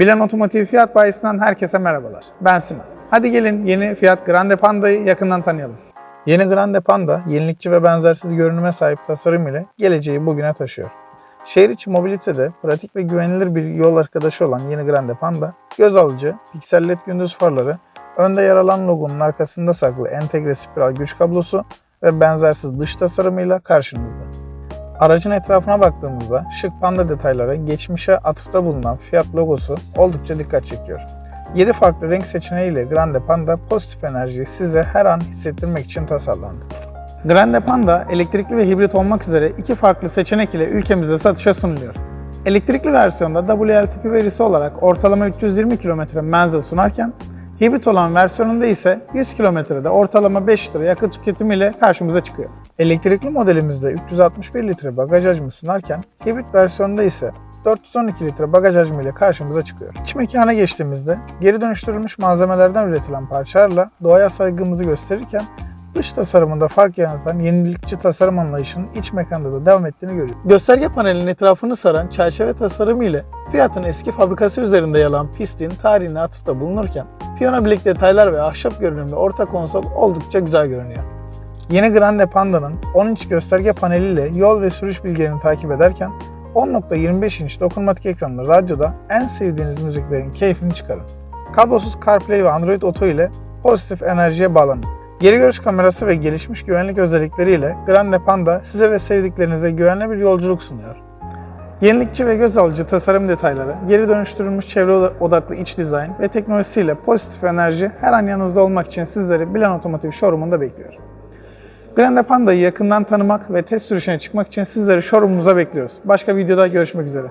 Bilen Otomotiv Fiyat Bayisi'nden herkese merhabalar. Ben Sinan. Hadi gelin yeni Fiat Grande Panda'yı yakından tanıyalım. Yeni Grande Panda, yenilikçi ve benzersiz görünüme sahip tasarım ile geleceği bugüne taşıyor. Şehir içi mobilitede pratik ve güvenilir bir yol arkadaşı olan yeni Grande Panda, göz alıcı, piksel led gündüz farları, önde yer alan logonun arkasında saklı entegre spiral güç kablosu ve benzersiz dış tasarımıyla karşınızda. Aracın etrafına baktığımızda şık panda detaylara geçmişe atıfta bulunan Fiat logosu oldukça dikkat çekiyor. 7 farklı renk seçeneğiyle Grande Panda pozitif enerjiyi size her an hissettirmek için tasarlandı. Grande Panda elektrikli ve hibrit olmak üzere iki farklı seçenek ile ülkemizde satışa sunuluyor. Elektrikli versiyonda WLTP verisi olarak ortalama 320 km menzil sunarken, hibrit olan versiyonunda ise 100 kilometrede ortalama 5 litre yakıt tüketimiyle karşımıza çıkıyor. Elektrikli modelimizde 361 litre bagaj hacmi sunarken, hibrit versiyonda ise 412 litre bagaj hacmiyle karşımıza çıkıyor. İç mekana geçtiğimizde geri dönüştürülmüş malzemelerden üretilen parçalarla doğaya saygımızı gösterirken dış tasarımında fark yaratan yenilikçi tasarım anlayışının iç mekanda da devam ettiğini görüyoruz. Gösterge panelinin etrafını saran çerçeve tasarımı ile Fiat'ın eski fabrikası üzerinde yer alan pistin tarihine atıfta bulunurken piyano bilek detaylar ve ahşap görünümlü orta konsol oldukça güzel görünüyor. Yeni Grande Panda'nın 10 inç gösterge paneliyle yol ve sürüş bilgilerini takip ederken 10.25 inç dokunmatik ekranlı radyoda en sevdiğiniz müziklerin keyfini çıkarın. Kablosuz CarPlay ve Android Auto ile pozitif enerjiye bağlanın. Geri görüş kamerası ve gelişmiş güvenlik özellikleriyle Grande Panda size ve sevdiklerinize güvenli bir yolculuk sunuyor. Yenilikçi ve göz alıcı tasarım detayları, geri dönüştürülmüş çevre odaklı iç dizayn ve teknolojisiyle pozitif enerji her an yanınızda olmak için sizleri Bilen Otomotiv Showroom'unda bekliyor. Grande Panda'yı yakından tanımak ve test sürüşüne çıkmak için sizleri showroom'umuza bekliyoruz. Başka videoda görüşmek üzere.